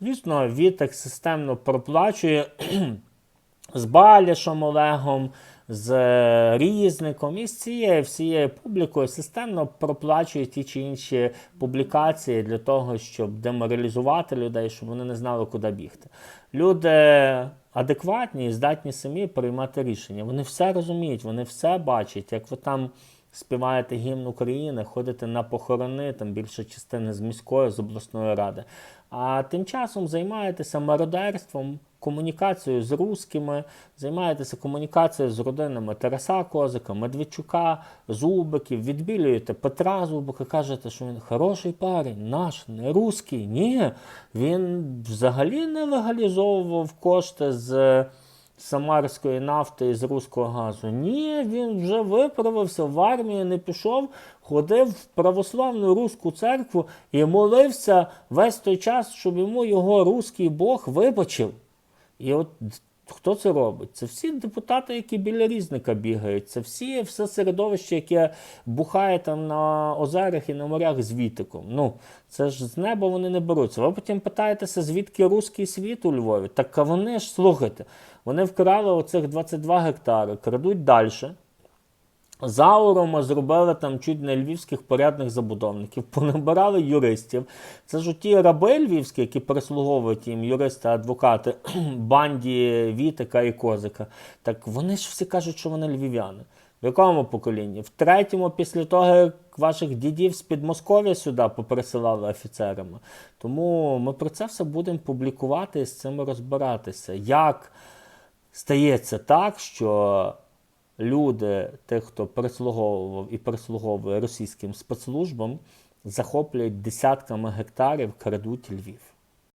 Звісно, Вітек системно проплачує з Балішом Олегом, з Різником і з цією всією публікою системно проплачує ті чи інші публікації для того, щоб деморалізувати людей, щоб вони не знали, куди бігти. Люди адекватні і здатні самі приймати рішення. Вони все розуміють, вони все бачать. Як ви там співаєте гімн України, ходите на похорони, там більша частина з міської, з обласної ради. А тим часом займаєтеся мародерством, комунікацією з русскими, займаєтеся комунікацією з родинами Тараса Козика, Медведчука, Зубиків, відбілюєте Петра Зубика, кажете, що він хороший парень, наш, не русський. Ні, він взагалі не легалізовував кошти з. Самарської нафти і з руського газу. Ні, він вже виправився, в армію не пішов, ходив в православну руську церкву і молився весь той час, щоб йому його руський Бог вибачив. І от хто це робить? Це всі депутати, які біля різника бігають, це всі все середовище, яке бухає там на озерах і на морях з вітиком. Ну, це ж з неба вони не беруться. Ви потім питаєтеся, звідки руський світ у Львові? Так а вони ж слухайте, вони вкрали оцих 22 гектари, крадуть далі. Заурома зробили там чуть не львівських порядних забудовників, понабирали юристів. Це ж ті раби львівські, які прислуговують їм юристи, адвокати, банді Вітика і Козика. Так вони ж всі кажуть, що вони львів'яни. В якому поколінні? В третьому, після того, як ваших дідів з Підмосков'я сюди поприсилали офіцерами. Тому ми про це все будемо публікувати і з цим розбиратися. Як стається так, що люди, тих, хто прислуговував і прислуговує російським спецслужбам, захоплюють десятками гектарів, крадуть Львів.